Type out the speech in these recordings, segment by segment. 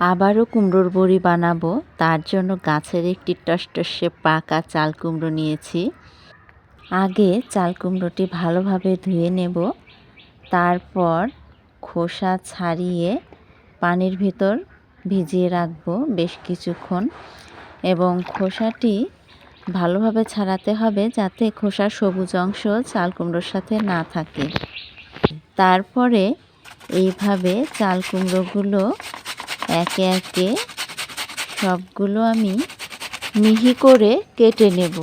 আবারও কুমড়োর বড়ি বানাবো, তার জন্য গাছের একটি টসটসে পাকা চাল কুমড়ো নিয়েছি। আগে চাল কুমড়োটি ভালোভাবে ধুয়ে নেব, তারপর খোসা ছাড়িয়ে পানির ভিতর ভিজিয়ে রাখব বেশ কিছুক্ষণ এবং খোসাটি ভালোভাবে ছাড়াতে হবে যাতে খোসার সবুজ অংশ চাল কুমড়োর সাথে না থাকে। তারপরে এইভাবে চাল কুমড়োগুলো একে একে সবগুলো আমি মিহি করে কেটে নেব।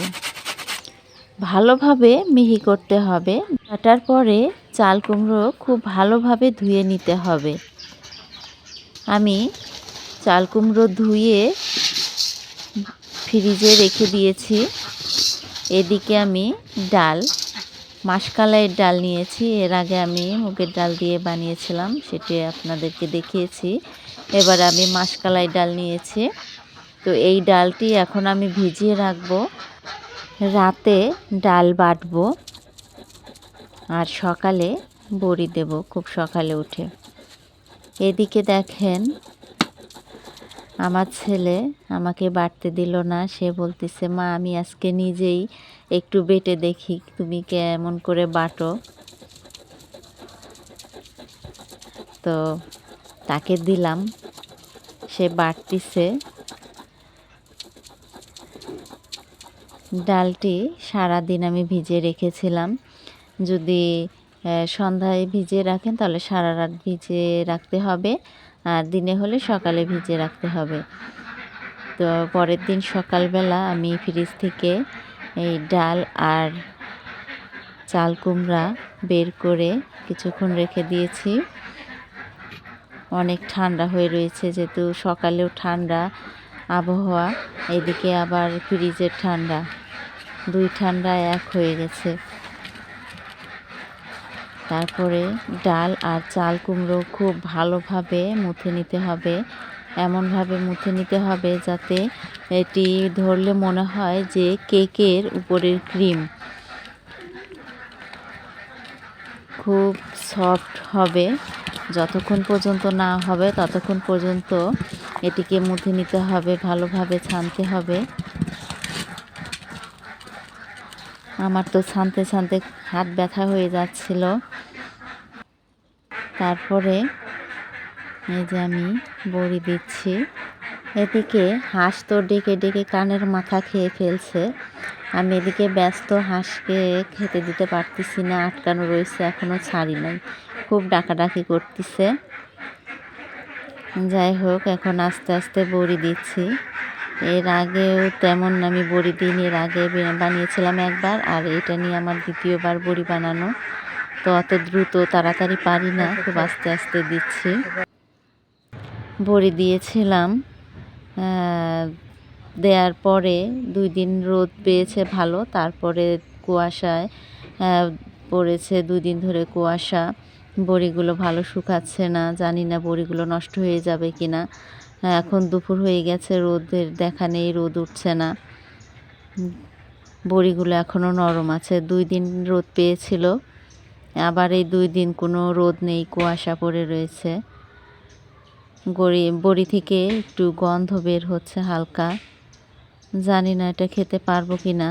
ভালোভাবে মিহি করতে হবে। কাটার পরে চাল কুমড়ো খুব ভালোভাবে ধুয়ে নিতে হবে। আমি চাল কুমড়ো ধুয়ে ফ্রিজে রেখে দিয়েছি। এদিকে আমি ডাল মাসকালাইয়ের ডাল নিয়েছি। এর আগে আমি মুগের ডাল দিয়ে বানিয়েছিলাম, সেটি আপনাদেরকে দেখিয়েছি। এবার আমি মাসকালাই ডাল নিয়েছি। তো এই ডালটি এখন আমি ভিজিয়ে রাখব। রাতে ডাল বাটবো। আর সকালে বড়ি দেব, খুব সকালে উঠে। এদিকে দেখেন আমার ছেলে আমাকে বাটতে দিল না। সে বলতেছে, মা, আমি আজকে নিজেই একটু বেটে দেখি, তুমি কেমন করে বাটো। তো তাকে দিলাম, সে বাটতিছে ডালটি সারা দিন আমি ভিজে রেখেছিলাম। যদি সন্ধ্যায় ভিজিয়ে রাখেন, তাহলে সারা রাত ভিজে রাখতে হবে। আর দিনে হলে সকালে ভিজে রাখতে হবে। তো পরের দিন সকালবেলা আমি ফ্রিজ থেকে এই ডাল আর চাল কুমড়া বের করে কিছুক্ষণ রেখে দিয়েছি। অনেক ঠান্ডা হয়ে রয়েছে, যেহেতু সকালেও ঠান্ডা আবহাওয়া, এদিকে আবার ফ্রিজের ঠান্ডা। দুই ঠান্ডা এক হয়ে গেছে। তারপরে ডাল আর চাল কুমড়ো খুব ভালোভাবে মুথে নিতে হবে। এমনভাবে মুথে নিতে হবে যাতে এটি ধরলে মনে হয় যে কেকের উপরের ক্রিম। খুব সফট হবে। যতক্ষণ পর্যন্ত না হবে, ততক্ষণ পর্যন্ত এটিকে মুথে নিতে হবে, ভালোভাবে ছানতে হবে। আমার তো ছানতে ছানতে হাত ব্যথা হয়ে যাচ্ছিল। তারপরে এই যে আমি বড়ি দিচ্ছি। এদিকে হাঁস তো ডেকে ডেকে কানের মাথা খেয়ে ফেলছে। আমি এদিকে ব্যস্ত হাঁসকে খেতে দিতে পারতেছি না, আটকানো রয়েছে এখনও ছাড়ি নাই। খুব ডাকাডাকি করতেছে। যাই হোক, এখন আস্তে আস্তে বড়ি দিচ্ছি। এর আগেও তেমন আমি বড়ি দিন এর আগে বানিয়েছিলাম একবার, আর এটা নিয়ে আমার দ্বিতীয়বার বড়ি বানানো। তো অত দ্রুত তাড়াতাড়ি পারি না, খুব আস্তে আস্তে দিচ্ছি। বড়ি দিয়েছিলাম দেওয়ার পরে দুই দিন রোদ পেয়েছে ভালো, তারপরে কুয়াশায় পড়েছে দুই দিন ধরে কুয়াশা। বড়িগুলো ভালো শুকাচ্ছে না, জানি না বড়িগুলো নষ্ট হয়ে যাবে কি না এখন দুপুর হয়ে গেছে, রোদের দেখা নেই, রোদ উঠছে না। বড়িগুলো এখনও নরম আছে, দুই দিন রোদ পেয়েছিল। আবার এই দুই দিন কোনো রোদ নেই, কুয়াশা পড়ে রয়েছে। গড়ি, বড়ি থেকে একটু গন্ধ বের হচ্ছে হালকা। জানি না এটা খেতে পারব কি না